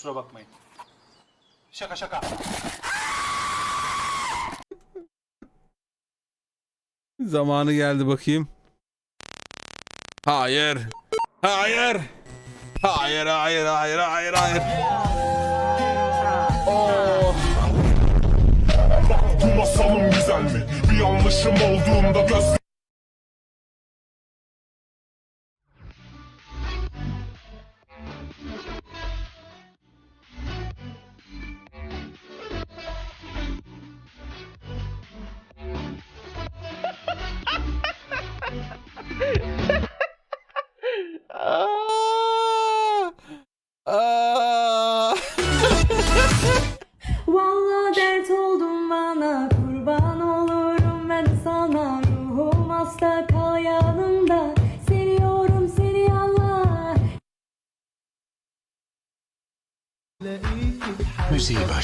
Kusura bakmayın. Şaka şaka. Zamanı geldi bakayım. Hayır. Hayır. Hayır, hayır, hayır, hayır, hayır. Oh. Bu masalım güzel mi? Bir yanlışım olduğunda göz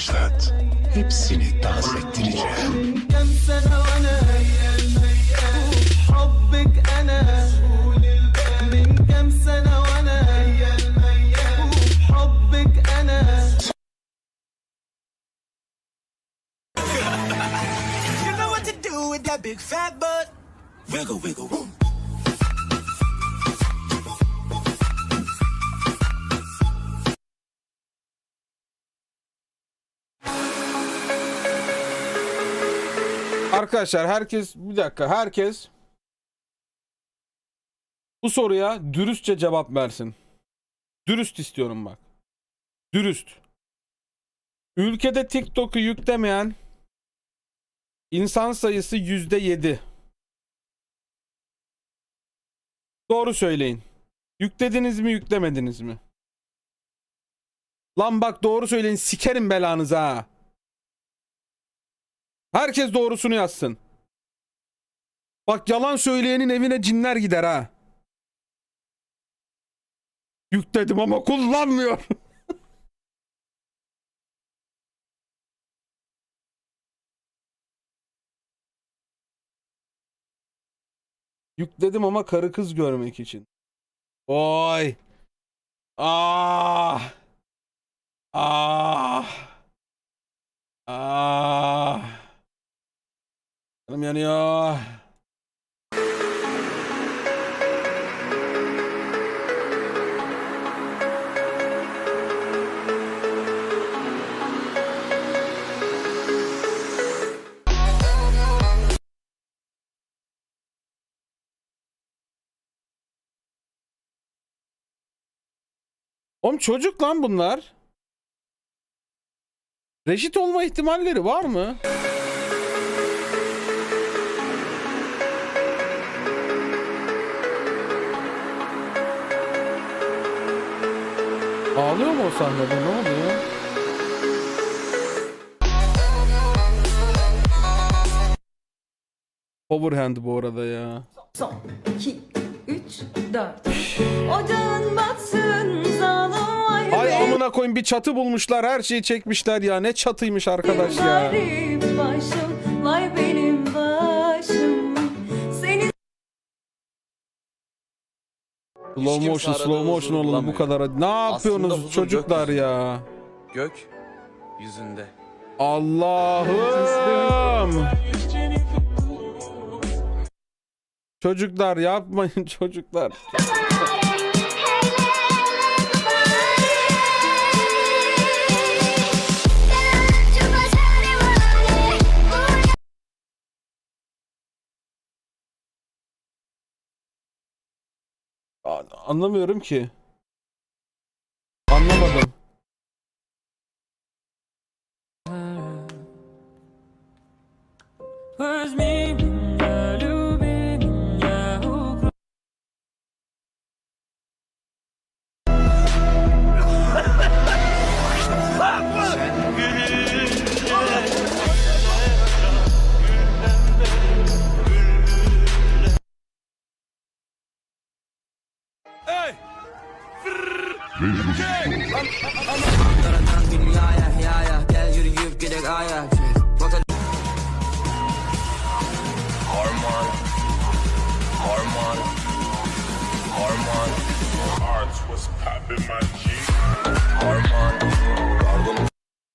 başlat. Hepsini dans ettireceğim. you know what to do with that big fat butt. Wiggle, wiggle. Boom. Arkadaşlar herkes bir dakika herkes bu soruya dürüstçe cevap versin. Dürüst istiyorum bak. Dürüst. Ülkede TikTok'u yüklemeyen insan sayısı yüzde yedi. Doğru söyleyin. Yüklediniz mi yüklemediniz mi? Lan bak doğru söyleyin sikerim belanızı ha. Herkes doğrusunu yazsın. Bak yalan söyleyenin evine cinler gider ha. Yükledim ama kullanmıyor. Yükledim ama karı kız görmek için. Oy. Ah. Ah. Ah. Canım yanıyor. Oğlum çocuk lan bunlar. Reşit olma ihtimalleri var mı? Ağlıyor mu o sahnede ne oluyor? Overhand bu arada ya. Son 2 3 4 Ocağın batsın zalim vay Ay benim amına koyayım bir çatı bulmuşlar her şeyi çekmişler ya. Ne çatıymış arkadaş ya. garip başım Slow motion, slow motion oğlum bu kadar. Ne yapıyorsunuz çocuklar ya? Gök yüzünde. Allah'ım. Çocuklar yapmayın çocuklar. Anlamıyorum ki.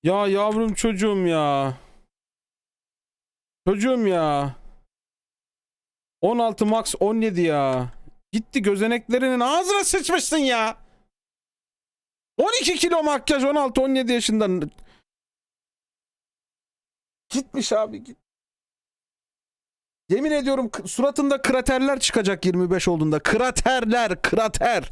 Ya yavrum çocuğum ya. Çocuğum ya. 16 max 17 ya. Gitti gözeneklerinin ağzına sıçmışsın ya. 12 kilo makyaj 16-17 yaşında. Gitmiş abi git. Yemin ediyorum suratında kraterler çıkacak 25 olduğunda. Kraterler, krater.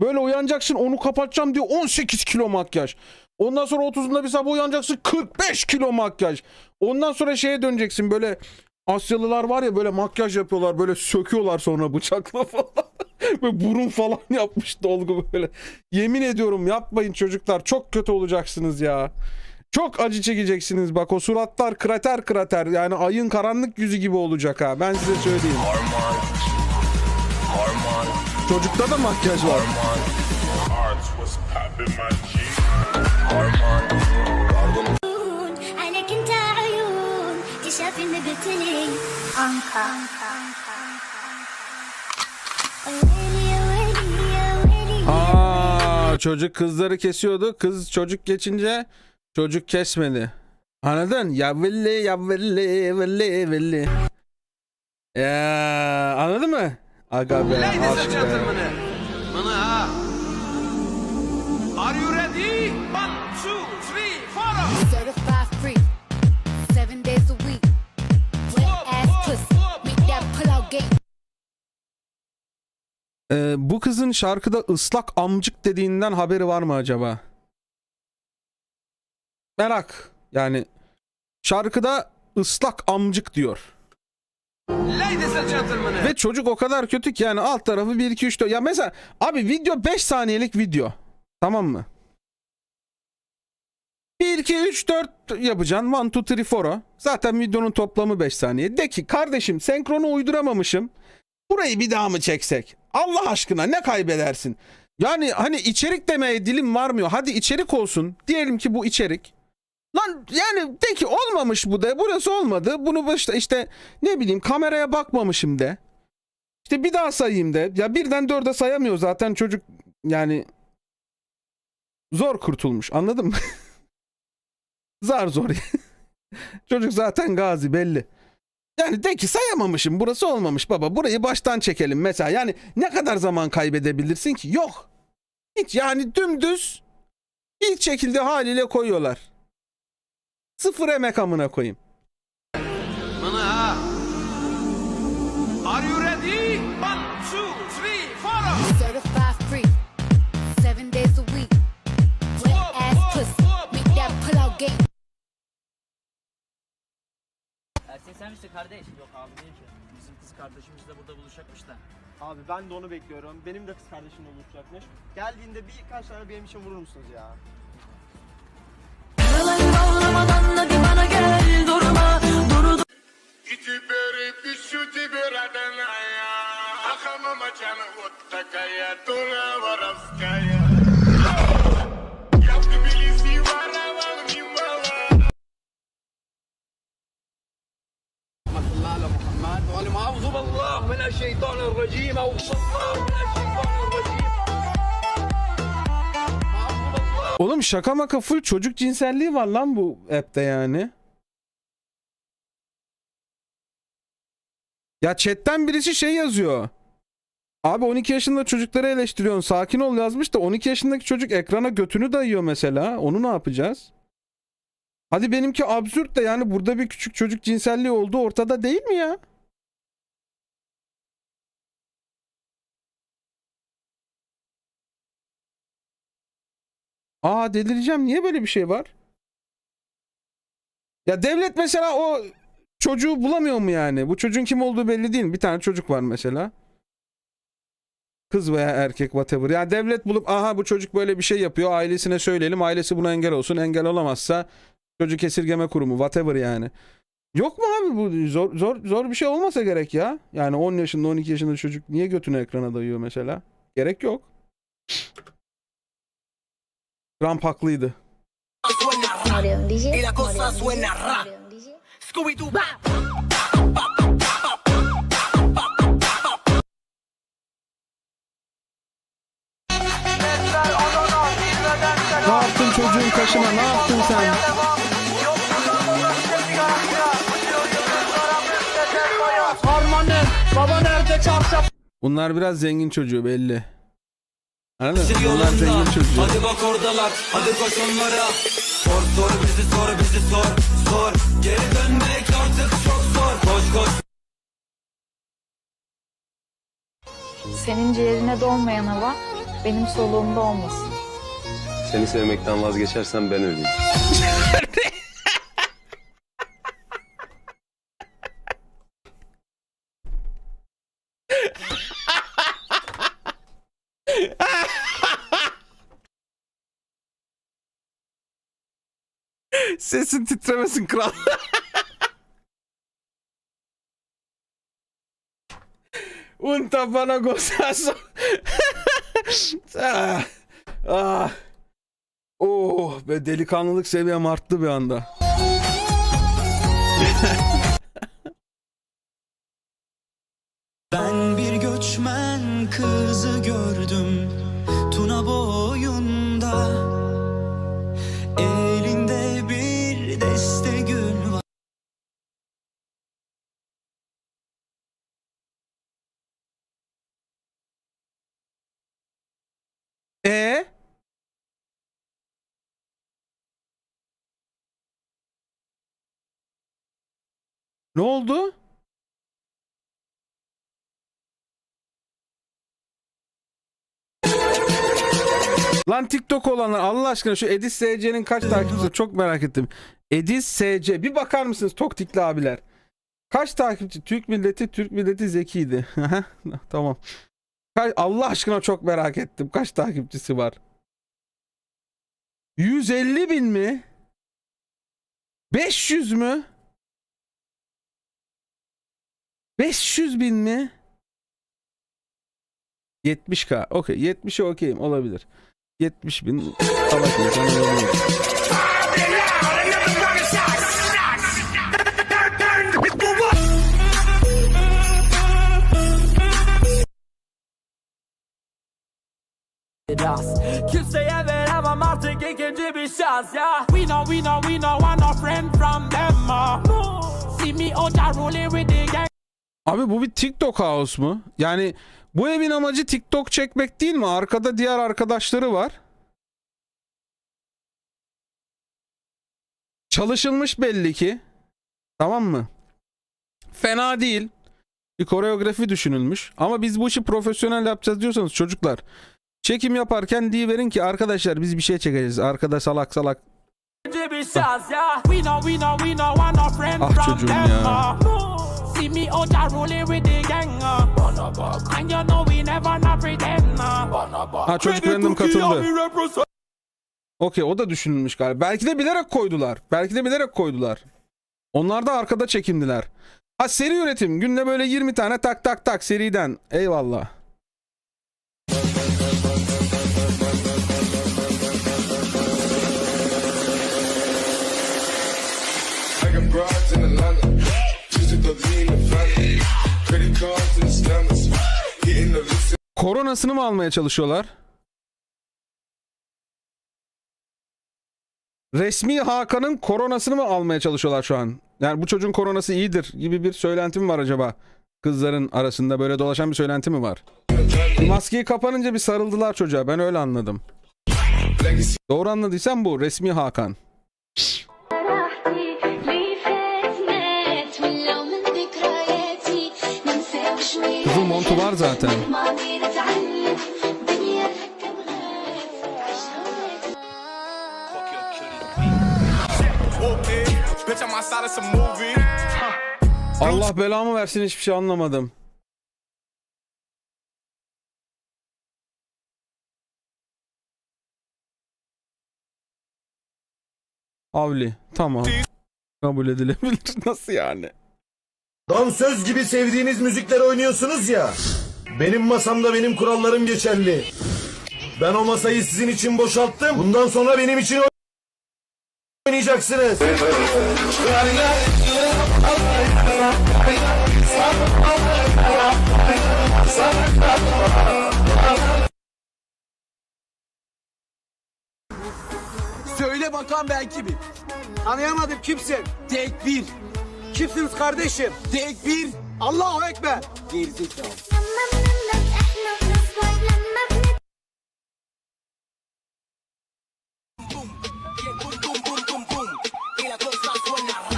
Böyle uyanacaksın onu kapatacağım diyor 18 kilo makyaj. Ondan sonra 30'unda bir sabah uyanacaksın 45 kilo makyaj. Ondan sonra şeye döneceksin böyle Asyalılar var ya böyle makyaj yapıyorlar böyle söküyorlar sonra bıçakla falan. böyle burun falan yapmış dolgu böyle. Yemin ediyorum yapmayın çocuklar çok kötü olacaksınız ya. Çok acı çekeceksiniz bak o suratlar krater krater. Yani ayın karanlık yüzü gibi olacak ha ben size söyleyeyim. Çocukta da makyaj var. Hearts was Aa, çocuk kızları kesiyordu. Kız çocuk geçince çocuk kesmedi. Anladın? Ya villi ya villi villi villi. Ya, anladın mı? Aga be Ladies and. Mana. Are you Ee, bu kızın şarkıda ıslak amcık dediğinden haberi var mı acaba? Merak. Yani şarkıda ıslak amcık diyor. Ve çocuk o kadar kötü ki yani alt tarafı 1 2 3 4. Ya mesela abi video 5 saniyelik video. Tamam mı? 1 2 3 4 yapacaksın. 1 2 3 4. Zaten videonun toplamı 5 saniye. De ki kardeşim senkronu uyduramamışım. Burayı bir daha mı çeksek? Allah aşkına ne kaybedersin? Yani hani içerik demeye dilim varmıyor. Hadi içerik olsun. Diyelim ki bu içerik. Lan yani de ki olmamış bu de. Burası olmadı. Bunu işte, işte ne bileyim kameraya bakmamışım de. İşte bir daha sayayım de. Ya birden dörde sayamıyor zaten çocuk yani zor kurtulmuş anladın mı? Zar zor. çocuk zaten gazi belli. Yani de ki sayamamışım burası olmamış baba burayı baştan çekelim mesela. Yani ne kadar zaman kaybedebilirsin ki? Yok. Hiç yani dümdüz ilk şekilde haliyle koyuyorlar. Sıfır emek amına koyayım. Mana. Are you ready? One, two, three, four. Misin kardeş? Yok abi değil ki. Bizim kız kardeşimiz de burada buluşacakmış da. Abi ben de onu bekliyorum. Benim de kız kardeşimle buluşacakmış. Geldiğinde birkaç tane benim için vurur musunuz ya? Itiberi pishuti biradanaya. Akama machana Oğlum şaka maka full çocuk cinselliği var lan bu app'te yani. Ya chatten birisi şey yazıyor. Abi 12 yaşında çocukları eleştiriyorsun. Sakin ol yazmış da 12 yaşındaki çocuk ekrana götünü dayıyor mesela. Onu ne yapacağız? Hadi benimki absürt de yani burada bir küçük çocuk cinselliği olduğu ortada değil mi ya? Aa delireceğim. Niye böyle bir şey var? Ya devlet mesela o çocuğu bulamıyor mu yani? Bu çocuğun kim olduğu belli değil. Bir tane çocuk var mesela. Kız veya erkek whatever. Ya devlet bulup aha bu çocuk böyle bir şey yapıyor. Ailesine söyleyelim. Ailesi buna engel olsun. Engel olamazsa çocuk esirgeme kurumu whatever yani. Yok mu abi bu zor zor zor bir şey olmasa gerek ya. Yani 10 yaşında 12 yaşında çocuk niye götünü ekrana dayıyor mesela? Gerek yok. Trump haklıydı. Ne yaptın çocuğun kaşına? Ne yaptın sen? Harmanım baba nerede çarşaf Bunlar biraz zengin çocuğu belli. Anladın mı? Bunlar zengin çocuğu. Hadi bak oradalar hadi koş onlara Sor sor bizi sor bizi sor sor Geri dönmek artık çok zor Koş koş Senin ciğerine dolmayan hava benim soluğumda olmasın. Seni sevmekten vazgeçersen ben öleyim. Sesin titremesin kral. Un tapana gozazo. ah, ah. Oh be delikanlılık seviyem arttı bir anda. Ben bir göçmen kızı gördüm Tuna boyunda Ne oldu? Lan TikTok olanlar Allah aşkına şu Edis SC'nin kaç takipçisi çok merak ettim. Edis SC bir bakar mısınız Toktikli abiler? Kaç takipçi? Türk milleti Türk milleti zekiydi. tamam. Allah aşkına çok merak ettim. Kaç takipçisi var? 150 bin mi? 500 mü? 500 bin mi? 70k. Okey. 70'e okeyim. Olabilir. 70 bin. Salak insan olabilir. Kimseye veremem artık ikinci bir şans ya We know we know we know I'm no friend from them uh. See me out there rolling with the gang Abi bu bir TikTok house mu? Yani bu evin amacı TikTok çekmek değil mi? Arkada diğer arkadaşları var. Çalışılmış belli ki. Tamam mı? Fena değil. Bir koreografi düşünülmüş. Ama biz bu işi profesyonel yapacağız diyorsanız çocuklar. Çekim yaparken verin ki arkadaşlar biz bir şey çekeceğiz. Arkada salak salak. Ah from çocuğum ya. See me out there rolling with the gang uh. And you know we never not pretend uh. Ha çocuk random katıldı. Okey o da düşünülmüş galiba. Belki de bilerek koydular. Belki de bilerek koydular. Onlar da arkada çekindiler. Ha seri üretim. Günde böyle 20 tane tak tak tak seriden. Eyvallah. Koronasını mı almaya çalışıyorlar? Resmi Hakan'ın koronasını mı almaya çalışıyorlar şu an? Yani bu çocuğun koronası iyidir gibi bir söylenti mi var acaba? Kızların arasında böyle dolaşan bir söylenti mi var? Maskeyi kapanınca bir sarıldılar çocuğa. Ben öyle anladım. Doğru anladıysam bu resmi Hakan. Montu var zaten. Allah belamı versin hiçbir şey anlamadım. Avli. Tamam. Kabul edilebilir. Nasıl yani? Dansöz gibi sevdiğiniz müzikleri oynuyorsunuz ya. Benim masamda benim kurallarım geçerli. Ben o masayı sizin için boşalttım. Bundan sonra benim için oynayacaksınız. Söyle bakalım ben kimim? Anlayamadım kimsin? Tek bir. Kimsiniz kardeşim? Tekbir. Allahu Ekber. Gerizekalı.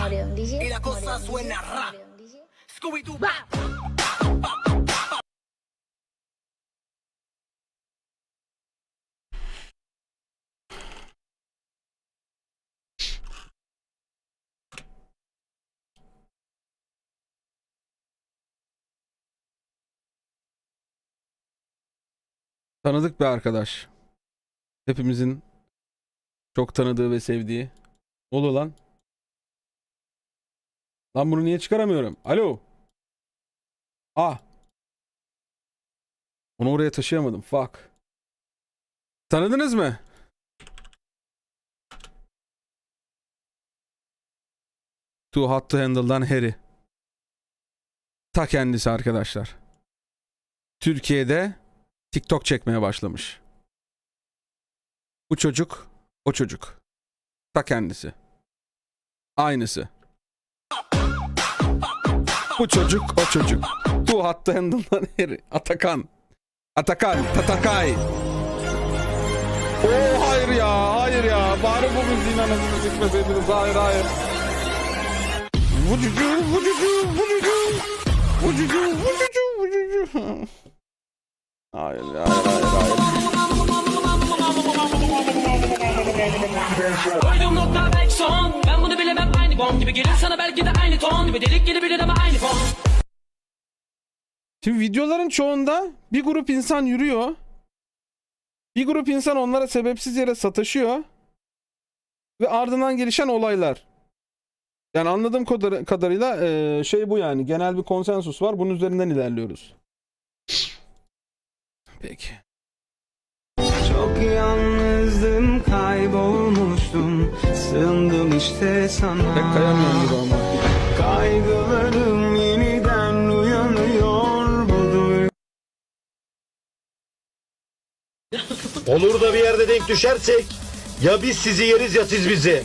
Arıyorum DJ. Arıyorum DJ. Scooby-Doo. Tanıdık bir arkadaş. Hepimizin çok tanıdığı ve sevdiği. Oluyor lan? Lan bunu niye çıkaramıyorum? Alo. Ah. Onu oraya taşıyamadım. Fuck. Tanıdınız mı? Too Hot to Handle'dan Harry. Ta kendisi arkadaşlar. Türkiye'de TikTok çekmeye başlamış. Bu çocuk, o çocuk. Ta kendisi. Aynısı. Bu çocuk, o çocuk. Bu hatta handle'dan Harry. Atakan. Atakan, Tatakay. Oo hayır ya, hayır ya. Bari bu müziğin anasını sikmeseydiniz. Hayır, hayır. Vucucu, vucucu, vucucu. Vucucu, vucucu, vucucu. Hayır, hayır, hayır, hayır. Koydum nokta belki son. Ben bunu bilemem aynı bomb gibi gelir sana belki de aynı ton. gibi delik gelebilir ama aynı fon. Şimdi videoların çoğunda bir grup insan yürüyor. Bir grup insan onlara sebepsiz yere sataşıyor. Ve ardından gelişen olaylar. Yani anladığım kadar- kadarıyla şey bu yani. Genel bir konsensus var. Bunun üzerinden ilerliyoruz. Peki. Çok yalnızdım kaybolmuştum. Sığındım işte sana. Pek kayamıyorum gibi ama. Kaygılarım yeniden uyanıyor bu. Olur da bir yerde denk düşersek ya biz sizi yeriz ya siz bizi.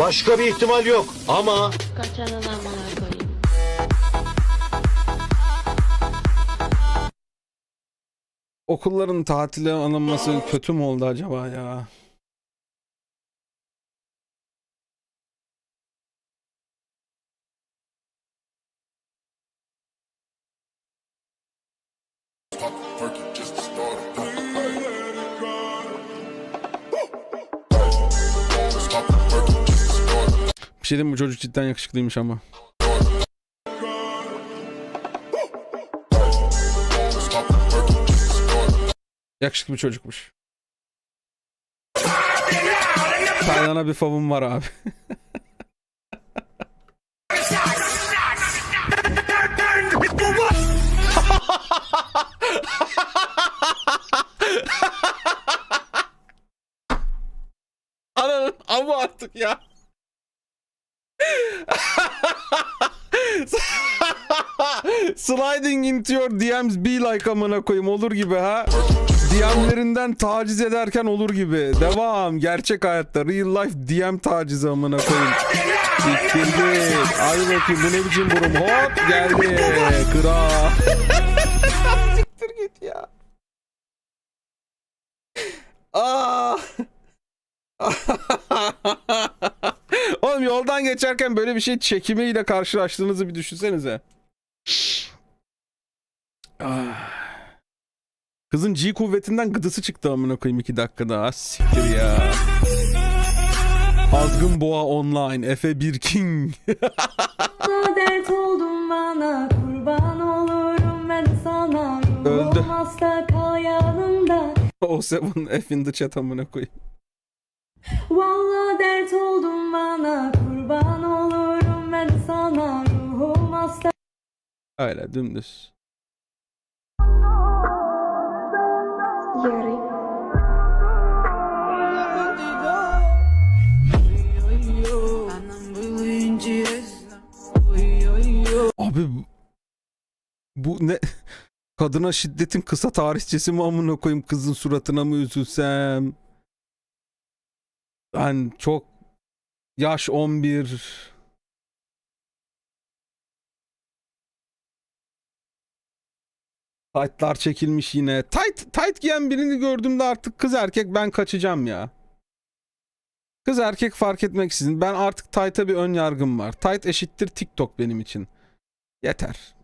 Başka bir ihtimal yok ama Okulların tatile alınması kötü mü oldu acaba ya? Bir şey diyeyim bu çocuk cidden yakışıklıymış ama. Yakışıklı bir çocukmuş. Taylan'a bir favım var abi. Ananın ama artık ya. Sliding into your DMs be like amına koyayım olur gibi ha. DM'lerinden taciz ederken olur gibi. Devam. Gerçek hayatta real life DM tacizi amına koyayım. Siktirdi. Hadi bakayım bu ne biçim burun. Hop geldi. Kral. Siktir git ya. Aa. Oğlum yoldan geçerken böyle bir şey çekimiyle karşılaştığınızı bir düşünsenize. Ah. Kızın G kuvvetinden gıdısı çıktı amına koyayım iki dakikada. Ah, siktir ya. Azgın Boğa Online, Efe Birking. Sana dert oldun bana kurban olurum ben sana Öldü. Hasta kal yanımda o Seven F in the chat amına koyayım. Vallahi dert oldun bana kurban olurum ben sana Ruhum hasta Öyle dümdüz. Abi bu- ne? Kadına şiddetin kısa tarihçesi mi amına koyayım kızın suratına mı üzülsem? ben çok yaş 11 Tight'lar çekilmiş yine. Tight, tight giyen birini gördüğümde artık kız erkek ben kaçacağım ya. Kız erkek fark etmeksizin. Ben artık tight'a bir ön yargım var. Tight eşittir TikTok benim için. Yeter.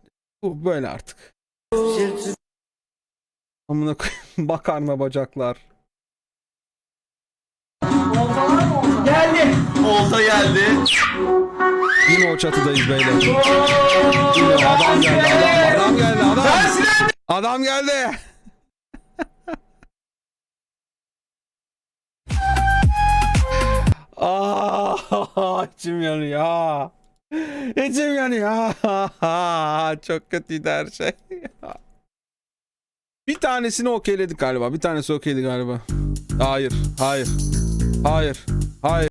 Bu böyle artık. Amına koyayım makarna bacaklar. Geldi. Olta geldi. Yine o çatıdayız beyler. Yine adam geldi adam, adam geldi adam. Adam geldi. Aa, içim yanıyor. İçim yanıyor. Çok kötüydü her şey. Bir tanesini okeyledik galiba. Bir tanesi okeyledi galiba. Hayır, hayır, hayır, hayır.